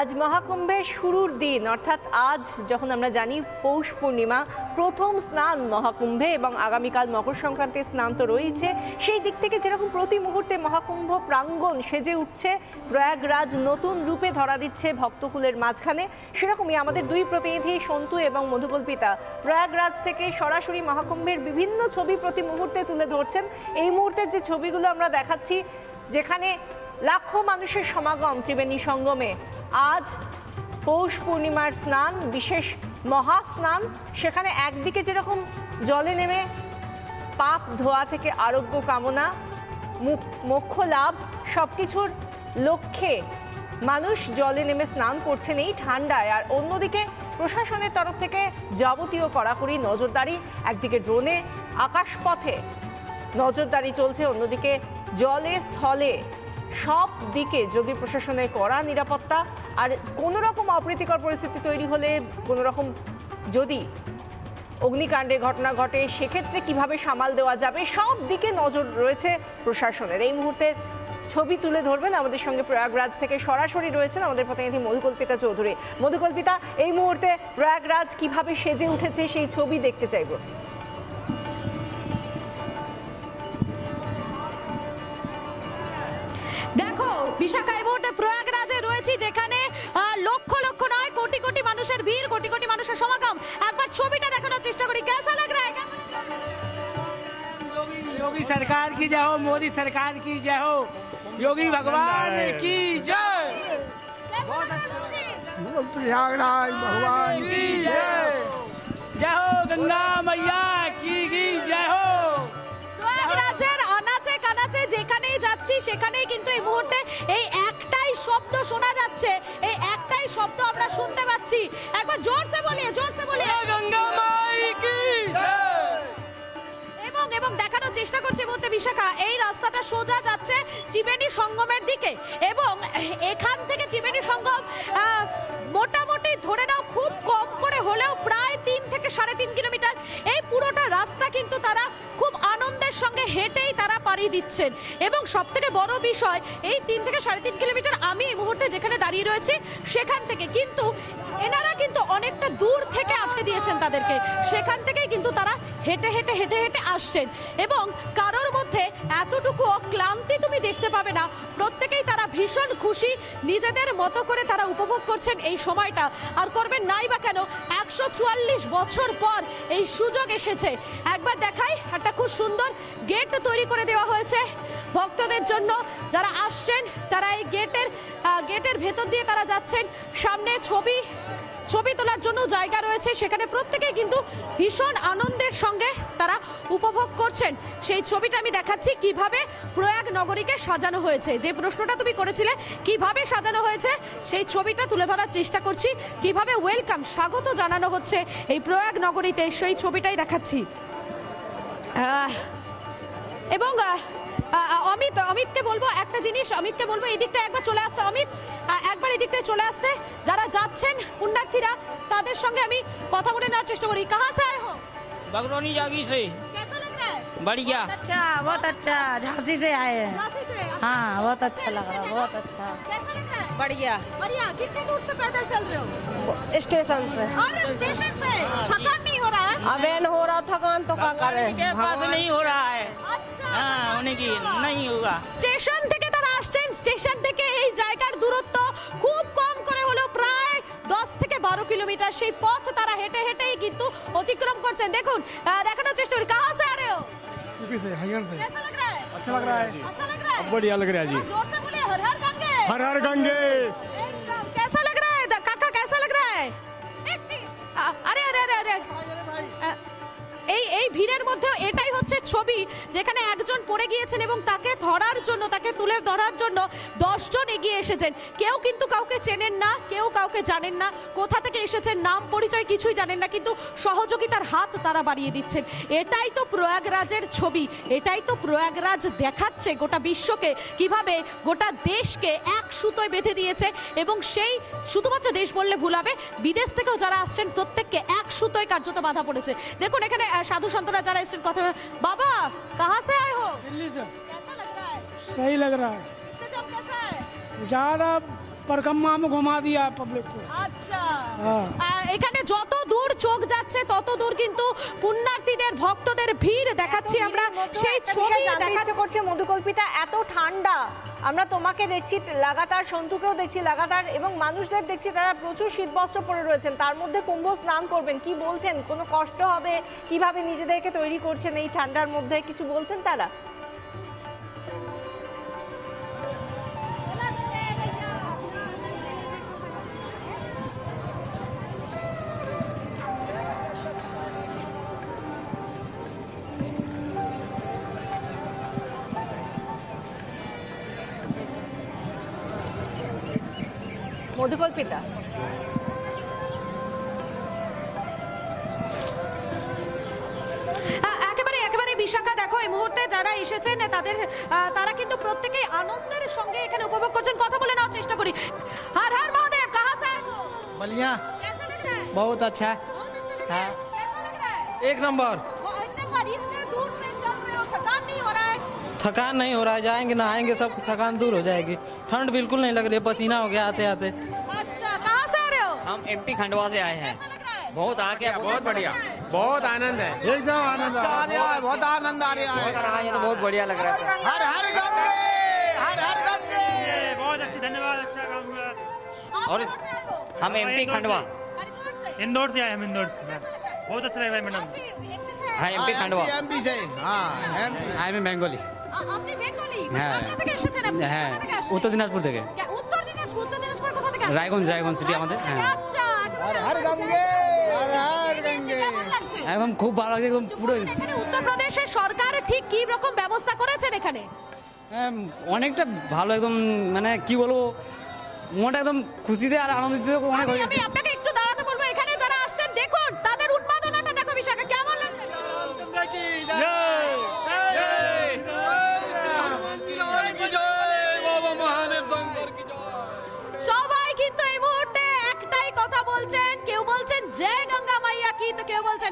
আজ মহাকুম্ভের শুরুর দিন, অর্থাৎ আজ যখন আমরা জানি পৌষ পূর্ণিমা, প্রথম স্নান মহাকুম্ভে এবং আগামীকাল মকর সংক্রান্তির স্নান তো রয়েছে, সেই দিক থেকে যেরকম প্রতি মুহূর্তে মহাকুম্ভ প্রাঙ্গণ সেজে উঠছে, প্রয়াগরাজ নতুন রূপে ধরা দিচ্ছে ভক্তকুলের মাঝখানে, সেরকমই আমাদের দুই প্রতিনিধি সন্তু এবং মধুকল্পিতা প্রয়াগরাজ থেকে সরাসরি মহাকুম্ভের বিভিন্ন ছবি প্রতি মুহূর্তে তুলে ধরছেন। এই মুহূর্তের যে ছবিগুলো আমরা দেখাচ্ছি, যেখানে লাখো মানুষের সমাগম, ত্রিবেণী সঙ্গমে। আজ পৌষ পূর্ণিমার স্নান, বিশেষ মহা স্নান সেখানে একদিকে যেরকম জলে নেমে পাপ, ধোয়া থেকে আরোগ্য কামনা মোক্ষ লাভ সব কিছুর লক্ষ্যে মানুষ জলে নেমে স্নান করছেন এই ঠান্ডায়। আর অন্যদিকে প্রশাসনের তরফ থেকে যাবতীয় কড়াকড়ি, নজরদারি, একদিকে ড্রোনে, আকাশপথে নজরদারি চলছে, অন্যদিকে জলে, স্থলে সব দিকে যোগী প্রশাসনের কড়া নিরাপত্তা আর কোনো রকম অপ্রীতিকর পরিস্থিতি তৈরি হলে কোনো রকম যদি অগ্নিকাণ্ডের ঘটনা ঘটে, সেক্ষেত্রে কীভাবে সামাল দেওয়া যাবে? সব দিকে নজর রয়েছে প্রশাসনের। এই মুহূর্তে ছবি তুলে ধরবেন আমাদের সঙ্গে প্রয়াগরাজ থেকে সরাসরি রয়েছেন আমাদের প্রতিনিধি মধুকল্পিতা চৌধুরী। মধুকল্পিতা, এই মুহূর্তে প্রয়াগরাজ কীভাবে সেজে উঠেছে সেই ছবি দেখতে চাইব। বিশাখা এই মুহূর্তে প্রয়াগরাজে রয়েছি যেখানে আহ, লক্ষ লক্ষ নয় কোটি কোটি মানুষের ভিড় কোটি কোটি মানুষের সমাগম একবার ছবিটা দেখানোর চেষ্টা করি কেসা লাগ রা হ্যায় कैसा- योगी योगी सरकार की जय हो मोदी सरकार की जय हो योगी भगवान की जय कैसा लग रहा है मोदी? प्रयागराज भगवान की जय जय हो गंगा मैया की की जय हो যাচ্ছি সেখানেই কিন্তু এই মুহূর্তে এই একটাই শব্দ শোনা যাচ্ছে। এই একটাই শব্দ আমরা শুনতে পাচ্ছি। একবার জোরসে বলি জোরসে বলি এবং এবং দেখানোর চেষ্টা করছি মুহূর্তে বিশাখা। এই রাস্তাটা সোজা যাচ্ছে ত্রিবেণী সঙ্গমের দিকে। এবং এখান থেকে ত্রিবেণী সঙ্গম মোটামুটি ধরে নাও খুব কম করে হলেও প্রায় তিন থেকে সাড়ে তিন কিলোমিটার। এই পুরোটা রাস্তা কিন্তু তারা সঙ্গে হেঁটেই তারা পাড়ি দিচ্ছেন। এবং সব থেকে বড় বিষয়, এই তিন থেকে সাড়ে তিন কিলোমিটার আমি এই মুহূর্তে যেখানে দাঁড়িয়ে রয়েছি, সেখান থেকে। কিন্তু এনারা কিন্তু অনেকটা দূর থেকে আটকে দিয়েছেন তাদেরকে। সেখান থেকেই কিন্তু তারা হেঁটে হেঁটে হেঁটে হেঁটে আসছেন। এবং কারোর মধ্যে এতটুকু ক্লান্তি তুমি দেখতে পাবে না। প্রত্যেকেই তারা ভীষণ খুশি। নিজেদের মতো করে তারা উপভোগ করছেন এই সময়টা। আর করবেন নাই বা কেন, একশো চুয়াল্লিশ বছর পর এই সুযোগ এসেছে। একবার দেখাই, একটা খুব সুন্দর গেট তৈরি করে দেওয়া হয়েছে ভক্তদের জন্য। যারা আসছেন, তারা এই গেটের গেটের ভেতর দিয়ে তারা যাচ্ছেন। সামনে ছবি ছবি তোলার জন্য জায়গা রয়েছে। সেখানে প্রত্যেকে কিন্তু ভীষণ আনন্দের সঙ্গে তারা উপভোগ করছেন। সেই ছবিটা আমি দেখাচ্ছি কীভাবে প্রয়াগ নগরীকে সাজানো হয়েছে। যে প্রশ্নটা তুমি করেছিলে, কীভাবে সাজানো হয়েছে, সেই ছবিটা তুলে ধরার চেষ্টা করছি। কীভাবে ওয়েলকাম, স্বাগত জানানো হচ্ছে এই প্রয়াগ নগরীতে, সেই ছবিটাই দেখাচ্ছি। এবং অমিত অমিতকে বলবো একটা জিনিস অমিতকে বলবো এই দিকটা একবার চলে আসতে অমিত আহ, একবার এই দিকটায় চলে আসতে যারা যাচ্ছেন পুণ্যার্থীরা তাদের সঙ্গে আমি কথা বলে নেওয়ার চেষ্টা করি কাহা সে আয়ে হো बगरौनी जागी से कैसा लग रहा है बढ़िया अच्छा बहुत अच्छा झांसी से आए हैं झांसी से हाँ बहुत अच्छा लग रहा है बहुत अच्छा कैसा लग रहा है बढ़िया बढ़िया कितने दूर से पैदल चल रहे हो स्टेशन से और स्टेशन से थकान नहीं हो रहा है अबेन हो रहा थकान तो क्या करें के पास नहीं हो रहा है হ্যাঁ স্টেশন থেকে তারা আসছেন। স্টেশন থেকে এই জায়গার দূরত্ব খুব কম করে হলেও প্রায় দশ থেকে বারো কিলোমিটার। সেই পথ তারা হেঁটে হেঁটেই কিন্তু অতিক্রম করছেন। দেখুন দেখানোর চেষ্টা করি। কাহা সে আরে कैसा লাগ रहा है अच्छा लग रहा है अच्छा लग रहा এই এই ভিড়ের মধ্যে এটাই হচ্ছে ছবি যেখানে একজন পড়ে গিয়েছেন এবং তাকে ধরার জন্য, তাকে তুলে ধরার জন্য দশজন এগিয়ে এসেছেন। কেউ কিন্তু কাউকে চেনেন না, কেউ কাউকে জানেন না। কোথা থেকে এসেছেন, নাম, পরিচয় কিছুই জানেন না, কিন্তু সহযোগিতার হাত তারা বাড়িয়ে দিচ্ছেন। এটাই তো প্রয়াগরাজের ছবি, এটাই তো প্রয়াগরাজ দেখাচ্ছে গোটা বিশ্বকে কীভাবে গোটা দেশকে এক সুতোয় বেঁধে দিয়েছে এবং সেই শুধুমাত্র দেশ বললে ভুল হবে, বিদেশ থেকেও যারা আসছেন প্রত্যেককে এক সুতোয় কার্যত বাধা পড়েছে। দেখুন এখানে আহ, সাধু সন্তরা যারা এসেছেন কথা বাবা কাহা সে আয়ে হো दिल्ली से कैसा लग रहा है सही लग रहा है कितने जम कैसा है ज़्यादा परिक्रमा में घुमा दिया पब्लिक को আচ্ছা হ্যাঁ। আহ, এখানে যত দূর চোখ যাচ্ছে তত দূর কিন্তু পুণ্যার্থীদের ভক্তদের ভিড় দেখাচ্ছি আমরা সেই ছবি দেখাচ্ছি। করছে মধুকল্পিতা এত ঠান্ডা। আমরা তোমাকে দেখছি লাগাতার সন্তুকেও দেখছি লাগাতার এবং মানুষদের দেখছি তারা প্রচুর শীতবস্ত্র পরে রয়েছেন। তার মধ্যে কুম্ভ স্নান করবেন। কি বলছেন? কোনো কষ্ট হবে? কীভাবে নিজেদেরকে তৈরি করছেন এই ঠান্ডার মধ্যে? কিছু বলছেন তারা? মধুকল্পিতা আহ, একেবারে একেবারে বিশাখা দেখো এই মুহূর্তে যারা এসেছেন তাদের আহ, তারা কিন্তু প্রত্যেকেই আনন্দের সঙ্গে এখানে উপভোগ করছেন কথা বলে নেওয়ার চেষ্টা করি হর হর মহাদেব কাহা সে আয়ে हो? बढ़िया कैसा लग रहा है बहुत अच्छा बहुत अच्छा लग रहा हाँ। है कैसा लग रहा है एक नंबर वो इतने पर इतने दूर से चल रहे हो थकान नहीं हो रहा है थकान नहीं हो रहा है जाएंगे नहाएंगे सब थकान दूर हो जाएगी ठंड बिल्कुल नहीं लग रही है पसीना हो गया आते आते हम एमपी खंडवा से आए हैं कैसा लग रहा है बहुत आगे बहुत बढ़िया बहुत आनंद है एकदम आनंद आ रहा है बहुत आनंद आ रहा है बहुत आए हैं तो बहुत बढ़िया लग रहा था हर हर गंगे हर हर गंगे बहुत अच्छी धन्यवाद अच्छा काम हुआ आप और कहाँ से आए हो हम एमपी खंडवा हरिद्वार से इंदौर से आए हम इंदौर से कैसा लग रहा है बहुत अच्छा लग रहा है मैडम आप भी एमपी से आए हाँ एमपी खंडवा एमपी से हाँ एमपी आई एम बेंगोली আ- আপনি বেঙ্গলি হ্যাঁ। কোথা থেকে এসেছেন আপনি হ্যাঁ কোথা থেকে আসছেন উত্তর দিনাজপুর থেকে কে- উত্তর দিনাজপুর উত্তর দিনাজপুর কোথা থেকে আসছেন রায়গঞ্জ রায়গঞ্জ সিটি আমাদের রায়গঞ্জ থেকে, হ্যাঁ একদম খুব ভালো লাগছে একদম পুরো উত্তরপ্রদেশের সরকার ঠিক কি রকম ব্যবস্থা করেছেন এখানে? অনেকটা ভালো একদম মানে কি বলব মনটা একদম খুশিতে আর আনন্দিত অনেক হয়ে গেছে। আপনাকে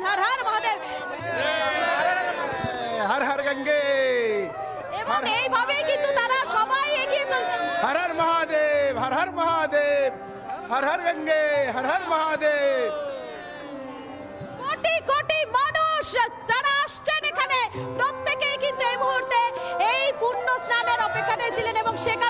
বলবেন হর হর মহাদেব। হ্যাঁ, হর হর গঙ্গে। এবং এইভাবে কিন্তু তারা সবাই এগিয়ে চলছেন হর হর মহাদেব হর হর মহাদেব হর হর গঙ্গে হর হর মহাদেব। কোটি কোটি মানুষ তারা আসছেন এখানে প্রত্যেকেই কিন্তু এই মুহূর্তে এই পূর্ণ স্নানের অপেক্ষাতে ছিলেন এবং সেখানে